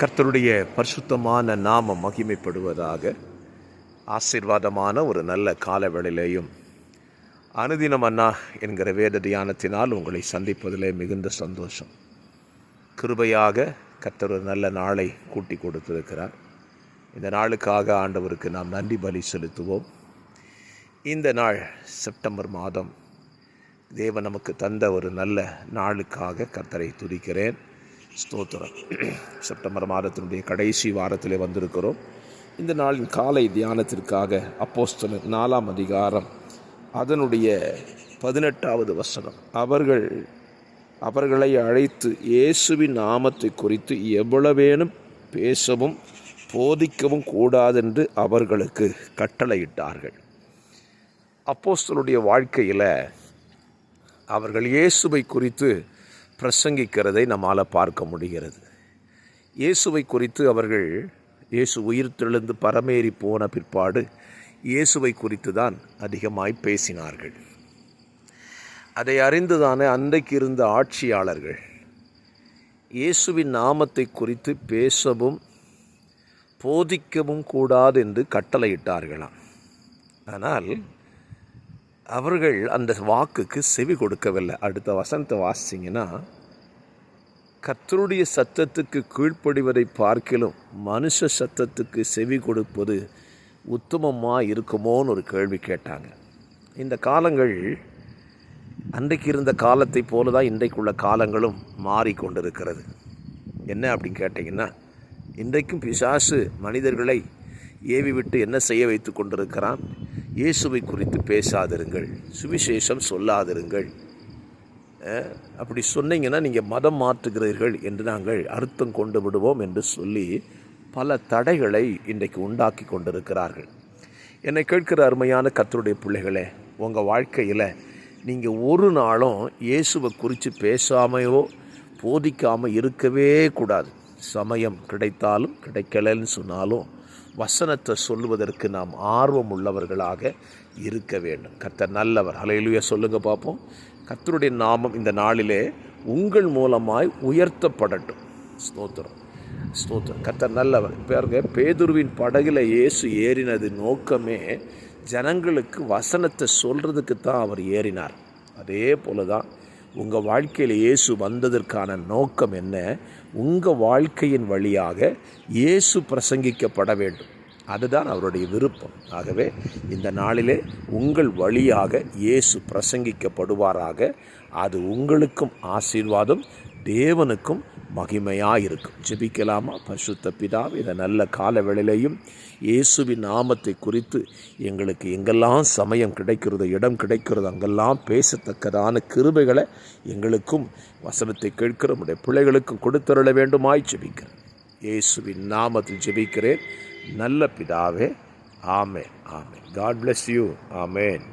கர்த்தருடைய பரிசுத்தமான நாமம் மகிமைப்படுவதாக ஆசீர்வாதமான ஒரு நல்ல காலவேளையிலேயும் அனுதினம் அண்ணா என்கிற வேத தியானத்தினால் உங்களை சந்திப்பதிலே மிகுந்த சந்தோஷம். கிருபையாக கர்த்தர் ஒரு நல்ல நாளை கூட்டி கொடுத்திருக்கிறார். இந்த நாளுக்காக ஆண்டவருக்கு நாம் நன்றி பலி செலுத்துவோம். இந்த நாள் செப்டம்பர் மாதம் தேவன் நமக்கு தந்த ஒரு நல்ல நாளுக்காக கர்த்தரை துதிக்கிறேன். ஸ்தோத்திரம். செப்டம்பர் மாதத்தினுடைய கடைசி வாரத்திலே வந்திருக்கிறோம். இந்த நாளின் காலை தியானத்திற்காக அப்போஸ்தலர் நாலாம் அதிகாரம் அதனுடைய பதினெட்டாவது வசனம். அவர்கள் அவர்களை அழைத்து இயேசுவின் நாமத்தை குறித்து எவ்வளவேனும் பேசவும் போதிக்கவும் கூடாதென்று அவர்களுக்கு கட்டளையிட்டார்கள். அப்போஸ்தலுடைய வாழ்க்கையில் அவர்கள் இயேசுவை குறித்து பிரசங்கிக்கிறதை நம்மால் பார்க்க முடிகிறது. இயேசுவை குறித்து அவர்கள் இயேசு உயிர்த்தெழுந்து பரமேறி போன பிற்பாடு இயேசுவை குறித்து தான் அதிகமாய் பேசினார்கள். அதை அறிந்துதானே அன்றைக்கு இருந்த ஆட்சியாளர்கள். இயேசுவின் நாமத்தை குறித்து பேசவும் போதிக்கவும் கூடாது என்று கட்டளையிட்டார்களாம். ஆனால் அவர்கள் அந்த வாக்குக்கு செவி கொடுக்கவில்லை. அடுத்த வசனத்தை வாசிச்சிங்கன்னா கத்தருடைய சத்தத்துக்கு கீழ்ப்படிவதை பார்க்கிலும் மனுஷ சத்தத்துக்கு செவி கொடுப்பது உத்தமமாக இருக்குமோன்னு ஒரு கேள்வி கேட்டாங்க. இந்த காலங்கள் அன்றைக்கு இருந்த காலத்தை போல தான் இன்றைக்குள்ள காலங்களும் மாறிக்கொண்டிருக்கிறது. என்ன அப்படின்னு கேட்டிங்கன்னா இன்றைக்கும் பிசாசு மனிதர்களை ஏவி விட்டு என்ன செய்ய வைத்து கொண்டிருக்கிறான்? இயேசுவை குறித்து பேசாதிருங்கள் சுவிசேஷம் சொல்லாதிருங்கள். அப்படி சொன்னீங்கன்னா நீங்கள் மதம் மாற்றுகிறீர்கள் என்று நாங்கள் அர்த்தம் கொண்டு விடுவோம் என்று சொல்லி பல தடைகளை இன்றைக்கு உண்டாக்கி கொண்டிருக்கிறார்கள். என்னை கேட்கிற அருமையான கத்தருடைய பிள்ளைகளே உங்கள் வாழ்க்கையில் நீங்கள் ஒரு நாளும் இயேசுவை குறித்து பேசாமையோ போதிக்காமல் இருக்கவே கூடாது. சமயம் கிடைத்தாலும் கிடைக்கலன்னு சொன்னாலும் வசனத்தை சொல்லுவதற்கு நாம் ஆர்வம் உள்ளவர்களாக இருக்க வேண்டும். கர்த்தர் நல்லவர். ஹலையிலுயா சொல்லுங்கள் பார்ப்போம் கர்த்தருடைய நாமம் இந்த நாளிலே உங்கள் மூலமாய் உயர்த்தப்படட்டும். ஸ்தோத்திரம். ஸ்தோத்திரம். கர்த்தர் நல்லவர். பாருங்க பேதுருவின் படகுல இயேசு ஏறினது நோக்கமே ஜனங்களுக்கு வசனத்தை சொல்கிறதுக்கு தான் அவர் ஏறினார். அதே போல தான் உங்கள் வாழ்க்கையில் இயேசு வந்ததற்கான நோக்கம் என்ன? உங்கள் வாழ்க்கையின் வழியாக இயேசு பிரசங்கிக்கப்பட வேண்டும். அதுதான் அவருடைய விருப்பம். ஆகவே இந்த நாளிலே உங்கள் வழியாக இயேசு பிரசங்கிக்கப்படுவாராக. அது உங்களுக்கும் ஆசீர்வாதம் தேவனுக்கும் மகிமையாக இருக்கும். ஜெபிக்கலாமா? பரிசுத்த பிதா இந்த நல்ல காலவேளையிலையும் இயேசுவின் நாமத்தை குறித்து எங்களுக்கு எங்கெல்லாம் சமயம் கிடைக்கிறதோ இடம் கிடைக்கிறதோ அங்கெல்லாம் பேசத்தக்கதான கிருபைகளை எங்களுக்கும் வசனத்தை கேட்கிற உடைய பிள்ளைகளுக்கும் கொடுத்தருள வேண்டுமாய் ஜெபிக்கிறேன். இயேசுவின் நாமத்தில் ஜெபிக்கிறேன். நல்ல பிதாவே ஆமே ஆமென். God bless you amen